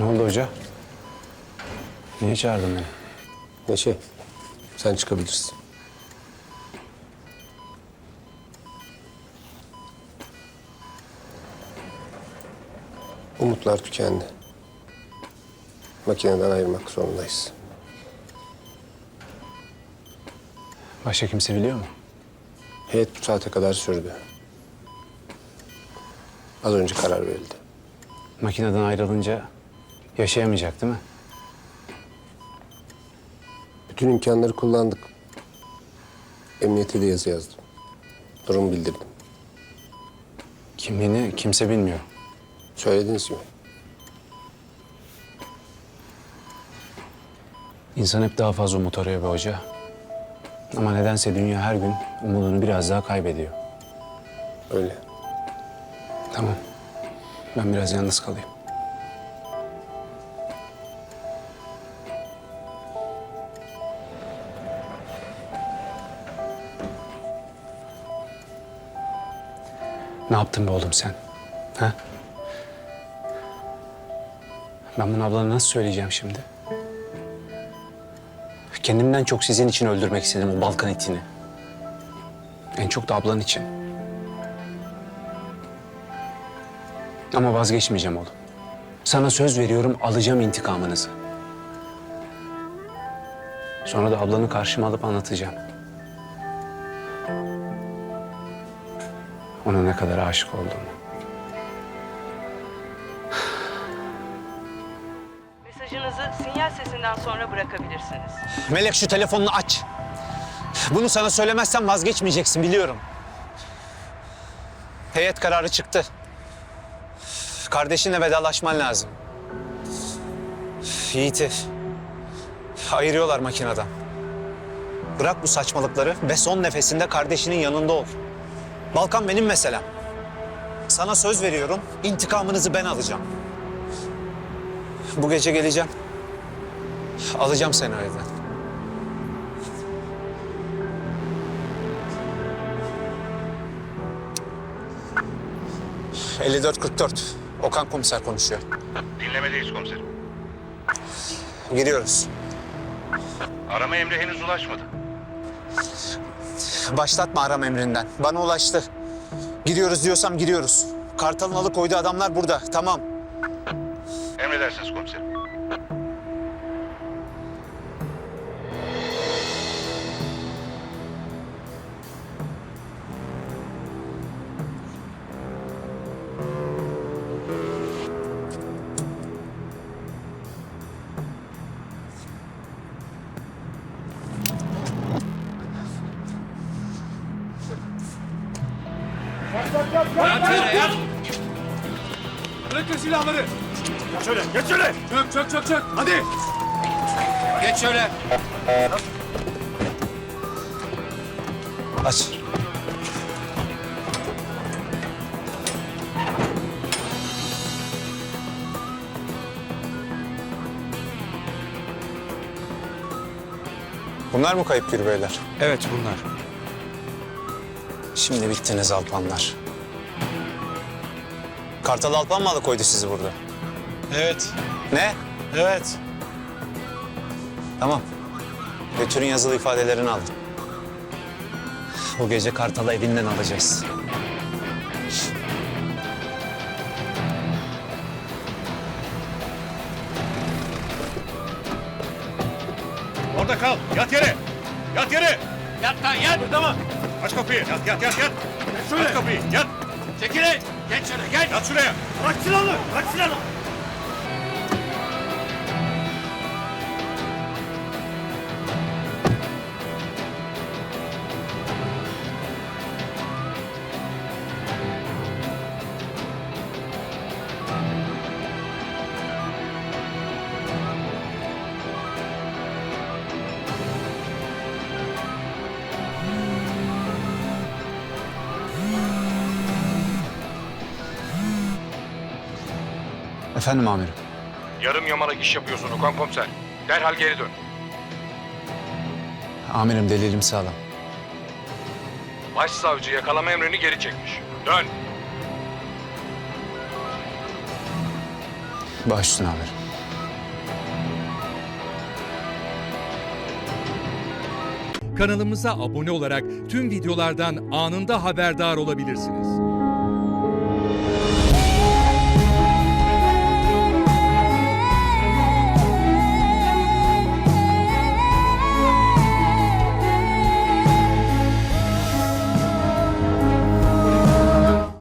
oldu hoca? Niye çağırdın beni? Neşe, sen çıkabilirsin. Umutlar tükendi. Makineden ayırmak zorundayız. Başka kimse biliyor mu? Heyet bu saate kadar sürdü. Az önce karar verildi. Makineden ayrılınca yaşayamayacak değil mi? Bütün imkanları kullandık. Emniyete de yazı yazdım. Durum bildirdim. Kimliğini kimse bilmiyor. Söylediğiniz gibi. İnsan hep daha fazla umut arıyor be hoca. Ama nedense dünya her gün umudunu biraz daha kaybediyor. Öyle. Tamam. Ben biraz yalnız kalayım. Ne yaptın be oğlum sen? Ha? Ben bunu ablana nasıl söyleyeceğim şimdi? Kendimden çok sizin için öldürmek istedim o Balkan itini. En çok da ablan için. Ama vazgeçmeyeceğim oğlum. Sana söz veriyorum alacağım intikamınızı. Sonra da ablanı karşıma alıp anlatacağım. Ona ne kadar aşık olduğumu. Mesajınızı sinyal sesinden sonra bırakabilirsiniz. Melek şu telefonunu aç. Bunu sana söylemezsem vazgeçmeyeceksin biliyorum. Heyet kararı çıktı. Kardeşinle vedalaşman lazım. Yiğit'i ayırıyorlar makineden. Bırak bu saçmalıkları ve son nefesinde kardeşinin yanında ol. Balkan benim meselem. Sana söz veriyorum, intikamınızı ben alacağım. Bu gece geleceğim. Alacağım seni o evden. 54-44. Okan komiser konuşuyor. Dinlemedeyiz komiserim. Giriyoruz. Arama emri henüz ulaşmadı. Başlatma aram emrinden. Bana ulaştı. Giriyoruz diyorsam giriyoruz. Kartal'ın alıkoyduğu adamlar burada. Tamam. Emredersiniz komiserim. Bırakın silahları. Geç şöyle, geç şöyle. Çök, çök, çök, çök. Hadi. Geç şöyle. Aç. Bunlar mı kayıp beyler? Evet bunlar. Şimdi bittiniz Alpanlar. Kartal Alpan mı alıkoydu sizi burada? Evet, Ne? evet. Tamam. Götürün yazılı ifadelerini alın. Bu gece Kartal'ı evinden alacağız. Orada kal. Yat yere. Yat yere. Yat lan yat. Tamam. Aç kapıyı. Yat yat yat yat. şöyle. Aç kapıyı. Yat. Çekilin. Geç şöyle, geç. Yat şuraya. Aç silahını, aç silahını. Efendim amirim. Yarım yamalak iş yapıyorsun Okan komiser. Derhal geri dön. Amirim delilim sağlam. Başsavcı yakalama emrini geri çekmiş. Dön. Baş üstüne amirim. Kanalımıza abone olarak tüm videolardan anında haberdar olabilirsiniz.